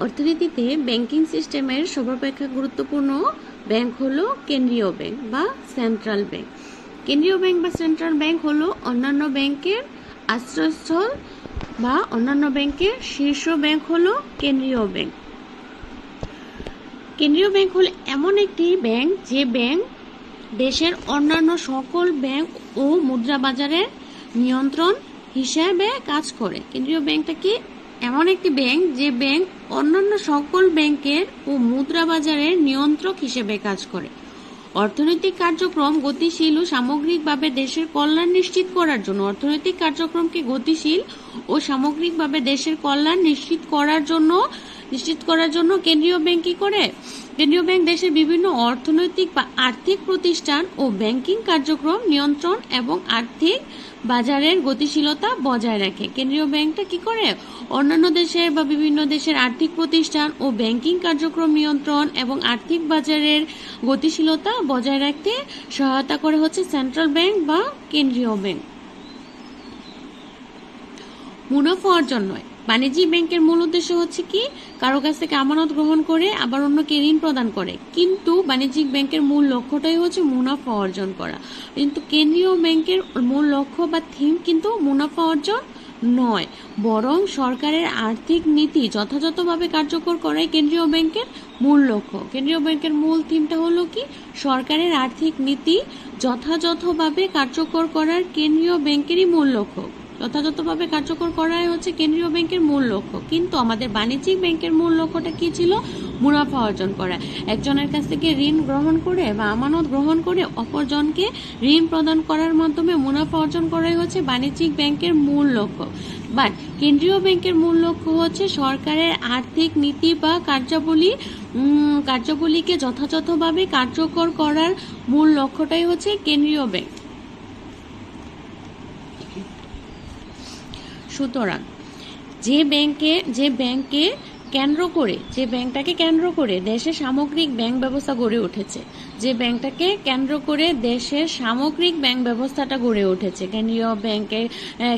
অর্থনীতিতে ব্যাংকিং সিস্টেমের সর্বাপেক্ষা গুরুত্বপূর্ণ ব্যাংক হলো কেন্দ্রীয় ব্যাংক বা সেন্ট্রাল ব্যাংক। কেন্দ্রীয় ব্যাংক বা সেন্ট্রাল ব্যাংক হলো অন্যান্য ব্যাংকের আশ্রয়স্থল বা অন্যান্য ব্যাংকের শীর্ষ ব্যাংক হলো কেন্দ্রীয় ব্যাংক। কেন্দ্রীয় ব্যাংক হলো এমন একটি ব্যাংক যে ব্যাংক দেশের অন্যান্য সকল ব্যাংক ও মুদ্রা বাজারের নিয়ন্ত্রণ হিসাবে কাজ করে। কেন্দ্রীয় ব্যাংকটা কি এমন একটি ব্যাংক যে ব্যাংক অন্যান্য সকল ব্যাংকের ও মুদ্রা বাজারের নিয়ন্ত্রক হিসেবে কাজ করে। অর্থনৈতিক কার্যক্রম গতিশীল ও সামগ্রিকভাবে দেশের কল্যাণ নিশ্চিত করার জন্য, অর্থনৈতিক কার্যক্রমকে গতিশীল ও সামগ্রিকভাবে দেশের কল্যাণ নিশ্চিত করার জন্য নিশ্চিত করার জন্য কেন্দ্রীয় ব্যাংক কি করে? কেন্দ্রীয় ব্যাংক দেশের বিভিন্ন অর্থনৈতিক বা আর্থিক প্রতিষ্ঠান ও ব্যাংকিং কার্যক্রম নিয়ন্ত্রণ এবং আর্থিক বাজারের গতিশীলতা বজায় রাখে। কেন্দ্রীয় ব্যাংকটা কি করে? অন্যান্য দেশের বা বিভিন্ন দেশের আর্থিক প্রতিষ্ঠান ও ব্যাংকিং কার্যক্রম নিয়ন্ত্রণ এবং আর্থিক বাজারের গতিশীলতা বজায় রাখতে সহায়তা করে হচ্ছে সেন্ট্রাল ব্যাংক বা কেন্দ্রীয় ব্যাংক। মুনাফা অর্জন নয়। বাণিজ্যিক ব্যাংকের মূল উদ্দেশ্য হচ্ছে কি? কারও কাছ থেকে আমানত গ্রহণ করে আবার অন্যকে ঋণ প্রদান করে। কিন্তু বাণিজ্যিক ব্যাংকের মূল লক্ষ্যটাই হচ্ছে মুনাফা অর্জন করা। কিন্তু কেন্দ্রীয় ব্যাংকের মূল লক্ষ্য বা থিম কিন্তু মুনাফা অর্জন নয়। বরং সরকারের আর্থিক নীতি যথাযথভাবে কার্যকর করাই কেন্দ্রীয় ব্যাংকের মূল লক্ষ্য। কেন্দ্রীয় ব্যাংকের মূল থিমটা হলো কি? সরকারের আর্থিক নীতি যথাযথভাবে কার্যকর করার কেন্দ্রীয় ব্যাংকেরই মূল লক্ষ্য। যথাযথভাবে কার্যকর করাই হচ্ছে কেন্দ্রীয় ব্যাংকের মূল লক্ষ্য। কিন্তু আমাদের বাণিজ্যিক ব্যাংকের মূল লক্ষ্যটা কি ছিল? মুনাফা অর্জন করা। একজনের কাছ থেকে ঋণ গ্রহণ করে বা আমানত গ্রহণ করে অপরজনকে ঋণ প্রদান করার মাধ্যমে মুনাফা অর্জন করাই হচ্ছে বাণিজ্যিক ব্যাংকের মূল লক্ষ্য। বাট কেন্দ্রীয় ব্যাংকের মূল লক্ষ্য হচ্ছে সরকারের আর্থিক নীতি বা কার্যাবলী কার্যাবলীকে যথাযথভাবে কার্যকর করার মূল লক্ষ্যটাই হচ্ছে কেন্দ্রীয় ব্যাংক। সুতরাং যে ব্যাংকে যে ব্যাংকে কেন্দ্র করে যে ব্যাংকটাকে কেন্দ্র করে দেশের সামগ্রিক ব্যাংক ব্যবস্থা গড়ে উঠেছে যে ব্যাংকটাকে কেন্দ্র করে দেশের সামগ্রিক ব্যাংক ব্যবস্থাটা গড়ে উঠেছে কেন্দ্রীয় ব্যাংকে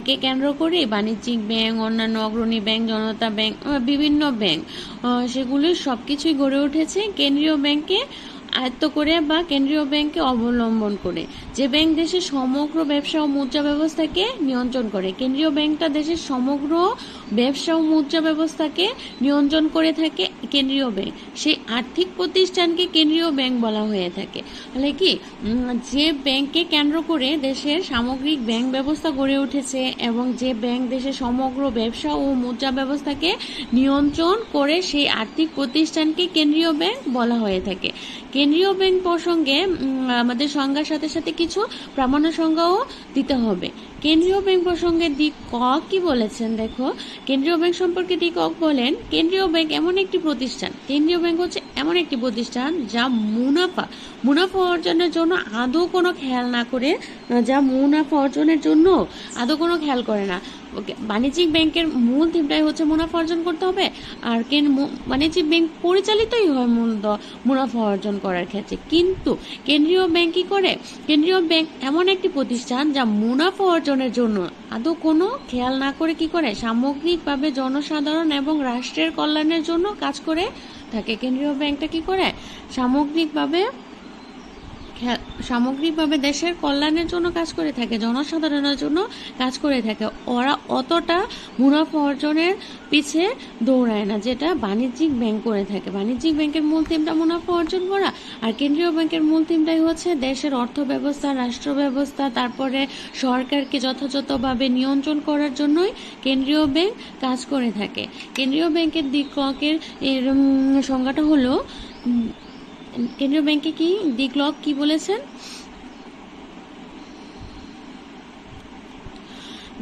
কে কেন্দ্র করে বাণিজ্যিক ব্যাংক অন্যান্য অগ্রণী ব্যাংক জনতা ব্যাংক বিভিন্ন ব্যাংক আহ, সব কিছুই গড়ে উঠেছে। কেন্দ্রীয় ব্যাংকে আয়ত্ত করে বা কেন্দ্রীয় ব্যাংককে অবলম্বন করে। যে ব্যাংক দেশের সমগ্র ব্যবসা ও মুদ্রা ব্যবস্থাকে নিয়ন্ত্রণ করে। কেন্দ্রীয় ব্যাংকটা দেশের সমগ্র ব্যবসা ও মুদ্রা ব্যবস্থাকে নিয়ন্ত্রণ করে থাকে কেন্দ্রীয় ব্যাংক। সেই আর্থিক প্রতিষ্ঠানকে কেন্দ্রীয় ব্যাংক বলা হয়ে থাকে। তাহলে কি যে ব্যাংককে কেন্দ্র করে দেশের সামগ্রিক ব্যাংক ব্যবস্থা গড়ে উঠেছে এবং যে ব্যাংক দেশের সমগ্র ব্যবসা ও মুদ্রা ব্যবস্থাকে নিয়ন্ত্রণ করে সেই আর্থিক প্রতিষ্ঠানকে কেন্দ্রীয় ব্যাংক বলা হয়ে থাকে। কেন্দ্রীয় ব্যাংক প্রসঙ্গে আমাদের সংজ্ঞার সাথে সাথে কিছু প্রামাণ্য সংজ্ঞাও দিতে হবে। কেন্দ্রীয় ব্যাংক প্রসঙ্গে দিক ক কি বলেছেন, দেখো? কেন্দ্রীয় ব্যাংক সম্পর্কে ডিকক বলেন কেন্দ্রীয় ব্যাংক এমন একটি প্রতিষ্ঠান। কেন্দ্রীয় ব্যাংক হচ্ছে এমন একটি প্রতিষ্ঠান যা মুনাফা মুনাফা অর্জনের জন্য আদৌ কোনো খেয়াল না করে যা মুনাফা অর্জনের জন্য আদৌ কোনো খেয়াল করে না। বাণিজ্যিক ব্যাংকের মূল থিমটাই হচ্ছে মুনাফা অর্জন করতে হবে, আর কেন বাণিজ্যিক ব্যাংক পরিচালিতই হয় মূলত মুনাফা অর্জন করার ক্ষেত্রে। কিন্তু কেন্দ্রীয় ব্যাংক কি করে? কেন্দ্রীয় ব্যাংক এমন একটি প্রতিষ্ঠান যা মুনাফা অর্জনের জন্য আদৌ কোনো খেয়াল না করে কি করে? সামগ্রিকভাবে জনসাধারণ এবং রাষ্ট্রের কল্যাণের জন্য কাজ করে থাকে। কেন্দ্রীয় ব্যাংকটা কি করে? সামগ্রিকভাবে সামগ্রিকভাবে দেশের কল্যাণের জন্য কাজ করে থাকে, জনসাধারণের জন্য কাজ করে থাকে। ওরা অতটা মুনাফা অর্জনের পিছে দৌড়ায় না, যেটা বাণিজ্যিক ব্যাংক করে থাকে। বাণিজ্যিক ব্যাংকের মূল থিমটা মুনাফা অর্জন করা, আর কেন্দ্রীয় ব্যাংকের মূল থিমটাই হচ্ছে দেশের অর্থ ব্যবস্থা রাষ্ট্র ব্যবস্থা তারপরে সরকারকে যথাযথভাবে নিয়ন্ত্রণ করার জন্যই কেন্দ্রীয় ব্যাংক কাজ করে থাকে। কেন্দ্রীয় ব্যাংকের এর সংজ্ঞাটা হলো কেন্দ্রীয় ব্যাংকে কি দি ক্লক কি বলেছেন?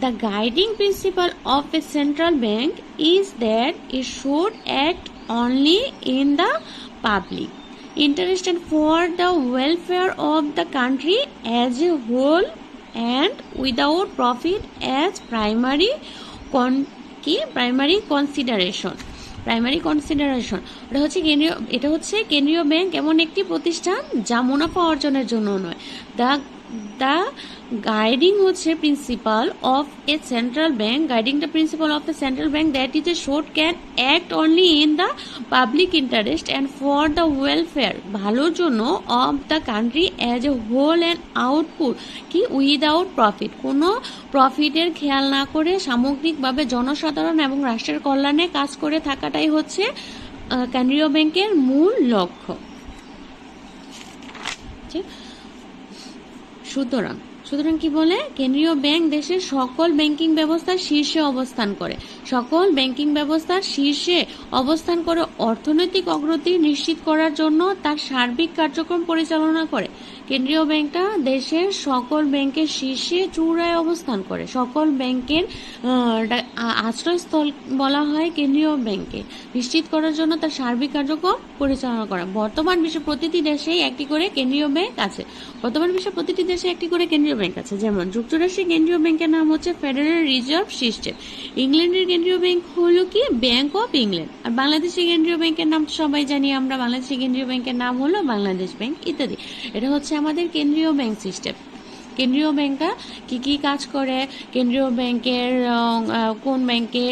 The guiding principle of a central bank is that it should act only in the public interest for the welfare of the country as a whole and without profit as primary কি primary consideration primary consideration এটা হচ্ছে কেন্দ্রীয় এটা হচ্ছে কেন্দ্রীয় bank এমন একটি প্রতিষ্ঠান যা মুনাফা অর্জনের জন্য নয়। দ্য দ্য গাইডিং হচ্ছে principle of a central bank guiding the principle of a central bank that is a should can act only in the public interest and for the welfare ভালোর জন্য of the country as a whole and output কি without profit কোনো প্রফিটের খেয়াল না করে সামগ্রিকভাবে জনসাধারণ এবং রাষ্ট্রের কল্যাণে কাজ করে থাকাটাই হচ্ছে কেন্দ্রীয় ব্যাংকের মূল লক্ষ্য ঠিক? সুতরাং সুতরাং কি বলে? কেন্দ্রীয় ব্যাংক দেশের সকল ব্যাংকিং ব্যবস্থার শীর্ষে অবস্থান করে। সকল ব্যাংকিং ব্যবস্থার শীর্ষে অবস্থান করে অর্থনৈতিক অগ্রগতি নিশ্চিত করার জন্য তার সার্বিক কার্যক্রম পরিচালনা করে। কেন্দ্রীয় ব্যাংকটা দেশের সকল ব্যাংকের শীর্ষে চূড়ায় অবস্থান করে। সকল ব্যাংকের আশ্রয়স্থল বলা হয় কেন্দ্রীয় ব্যাংকে। নিশ্চিত করার জন্য তার সার্বিক কার্যক্রম পরিচালনা করা। বর্তমান বিশ্বে প্রতিটি দেশেই একটি করে কেন্দ্রীয় ব্যাংক আছে। বর্তমান বিশ্বে প্রতিটি দেশে একটি করে কেন্দ্রীয় ব্যাংক আছে। যেমন, যুক্তরাষ্ট্রের কেন্দ্রীয় ব্যাংকের নাম হচ্ছে ফেডারেল রিজার্ভ সিস্টেম। ইংল্যান্ডের কেন্দ্রীয় ব্যাংক হলো কি? Bank of England. আর বাংলাদেশের কেন্দ্রীয় ব্যাংকের নাম সবাই জানি আমরা। বাংলাদেশের কেন্দ্রীয় ব্যাংকের নাম হলো বাংলাদেশ ব্যাংক ইত্যাদি। এটা হচ্ছে আমাদের কেন্দ্রীয় ব্যাংক সিস্টেম। কেন্দ্রীয় ব্যাংকটা কি কি কাজ করে? কেন্দ্রীয় ব্যাংকের কোন ব্যাংকে